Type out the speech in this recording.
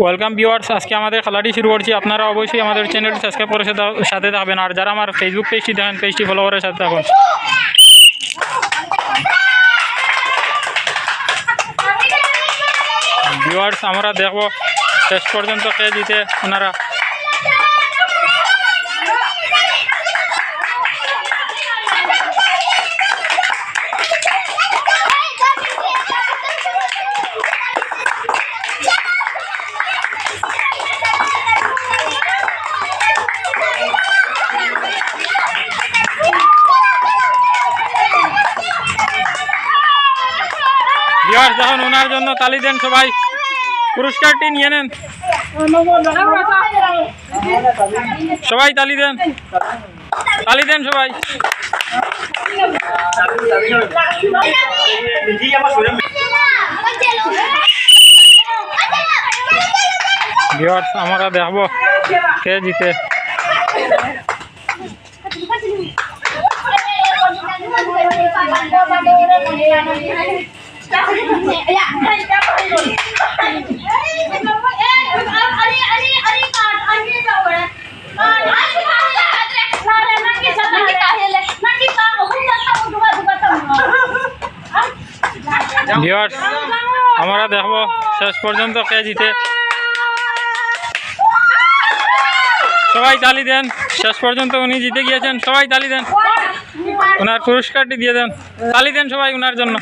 Welcome viewers আজকে আমাদের খেলাটি শুরু করছি আপনারা অবশ্যই আমাদের চ্যানেলটি সাবস্ক্রাইব করে সাথে- সাথে থাকবেন আর যারা আমার ফেসবুক পেজটি দেখেন পেজটি ফলো করে সাথে থাকুন ভিউয়ার্স আমরা দেখবো শেষ পর্যন্ত কে জিতে ওনারা ভিউয়ার্স দেখুন ওনার জন্য তালি দেন সবাই, পুরস্কারটি নিয়ে নেন। সবাই তালি দেন। তালি দেন সবাই। ভিউয়ার্স, আমরা দেখব কে জিতে। ভিউয়ার্স আমরা দেখব শেষ পর্যন্ত কে জিতে। সবাই তালি দেন। শেষ পর্যন্ত উনি জিতে গিয়েছেন। সবাই তালি দেন। ওনার পুরস্কারটি দিয়ে দেন। তালি দেন সবাই ওনার জন্য।